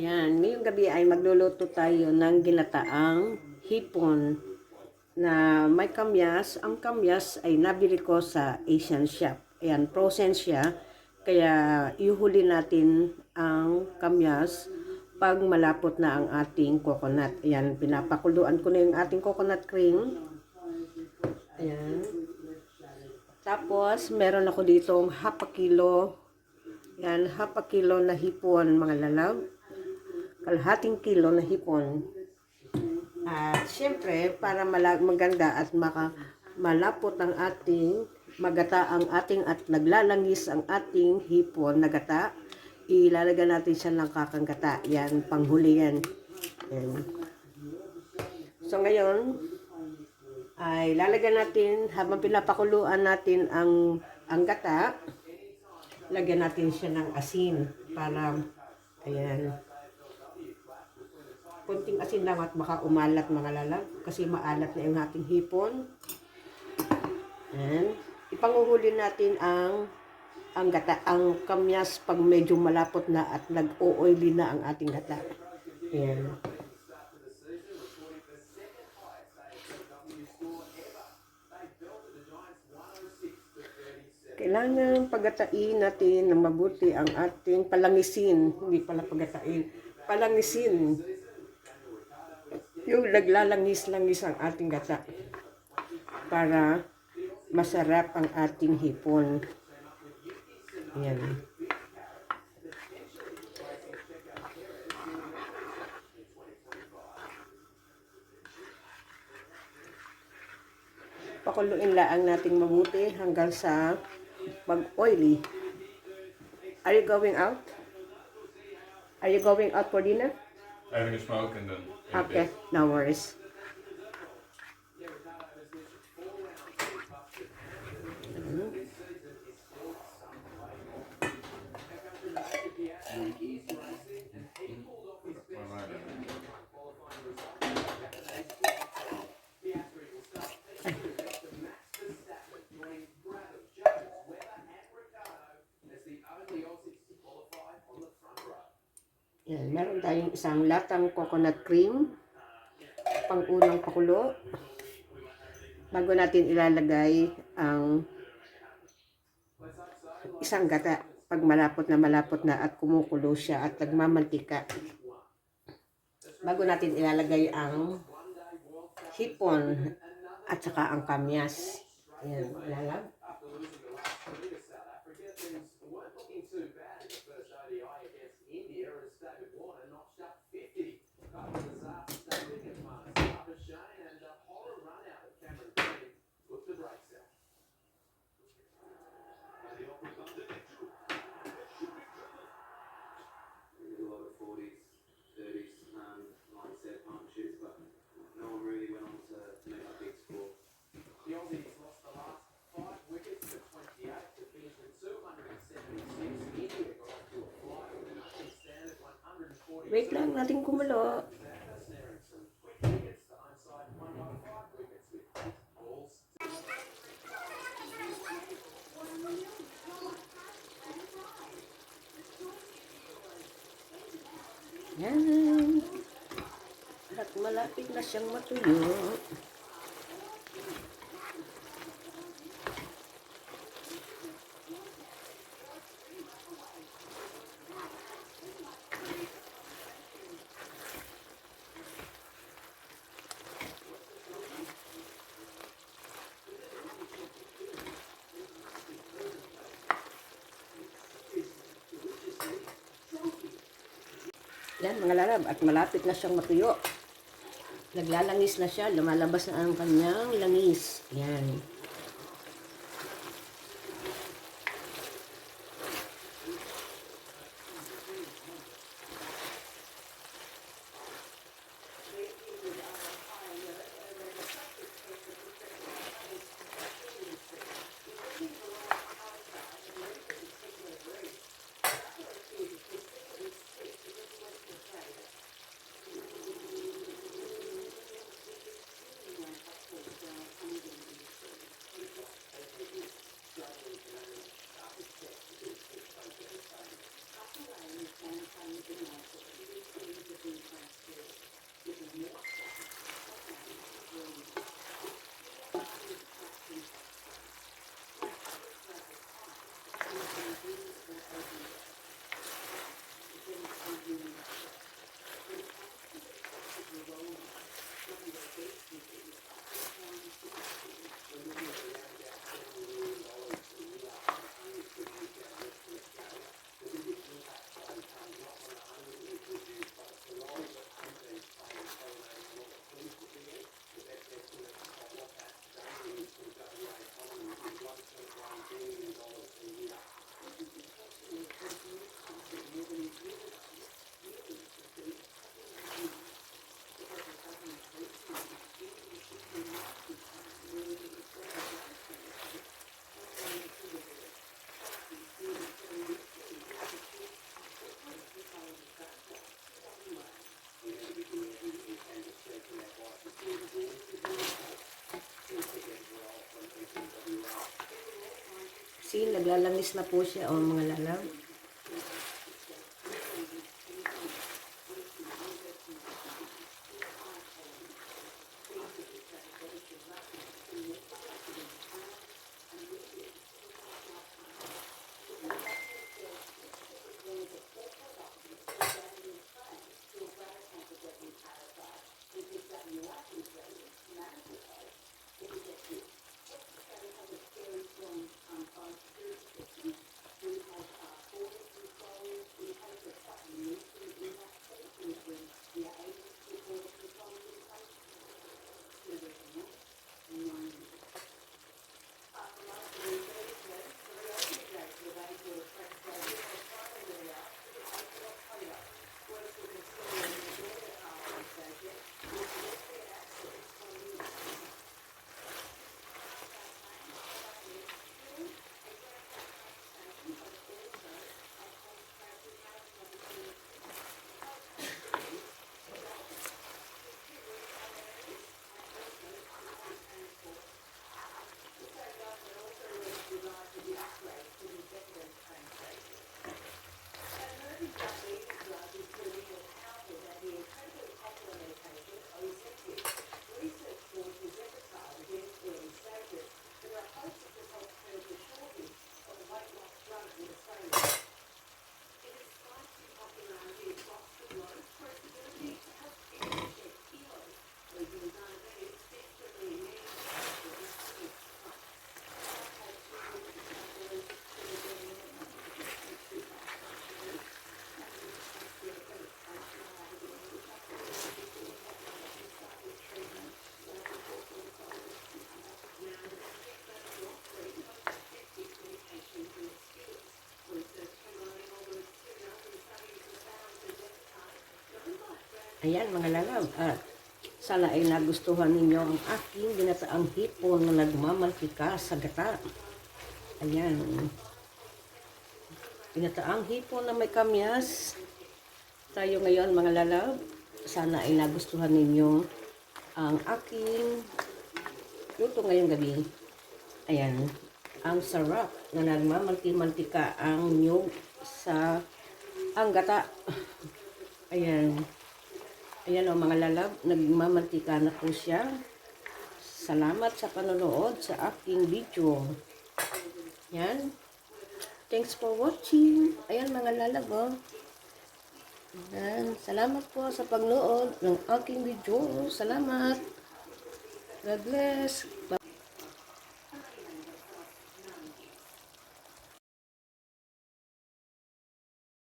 Ayan, ngayong gabi ay magluluto tayo ng ginataang hipon na may kamyas. Ang kamyas ay nabili ko sa Asian shop. Ayan, frozen siya. Kaya ihuli natin ang kamyas pag malapot na ang ating coconut. Ayan, pinapakuluan ko na yung ating coconut cream. Ayan. Tapos, meron ako ditong half a kilo. Yan, half a kilo na hipon, mga lalab. Kalahating kilo na hipon. At syempre, para maganda at maka malapot ang ating magata ang ating at naglalangis ang ating hipon na gata, ilalagyan natin siya ng kakang gata. Yan, panghuli yan. Yan. So ngayon, ay lalagyan natin habang pinapakuluan natin ang ang gata lagyan natin siya ng asin para ayan konting asin lang at baka umalat mga lalag kasi maalat na yung ating hipon and ipanguhuli natin ang ang gata ang kamyas pag medyo malapot na at nag-o-oily na ang ating gata ayan Kailangan pagatain natin ng mabuti ang ating palangisin. Hindi pala pagatain. Palangisin. Yung naglalangis-langis ang ating gata. Para masarap ang ating hipon. Yan. Pakuluin lang nating mabuti hanggang sa mag-oily. Are you going out? Are you going out for dinner? Having a smoke and then. Okay, no worries. Tayong isang latang coconut cream. Pang unang pakulo. Bago natin ilalagay ang isang gata. Pag malapot na malapot na at kumukulo siya at nagmamantika. Bago natin ilalagay ang hipon at saka ang kamyas. Ayan, lalag. Wait lang, natin kumulo. Yan. At malapit na siyang matuyo. Yan mga larab at malapit na siyang matuyo. Naglalangis na siya, lumalabas na ang kanyang langis. Yan. See, naglalangis na po siya, oh, mga lalaw. Ayan, mga lalaw. At sana ay nagustuhan ninyo ang aking ginataang hipon na nagmamantika sa gata. Ayan. Ginataang hipon na may kamyas. Tayo ngayon, mga lalaw. Sana ay nagustuhan ninyo ang aking luto ngayong gabi. Ayan. Ang sarap na nagmamanti-mantika ang nyug sa ang gata. Ayan. Ayan o mga lalab, nagmamantika na po siya. Salamat sa panonood sa aking video. Yan. Thanks for watching. Ayan mga lalab o. Ayan. Salamat po sa pagnood ng aking video. Salamat. God bless. Bye.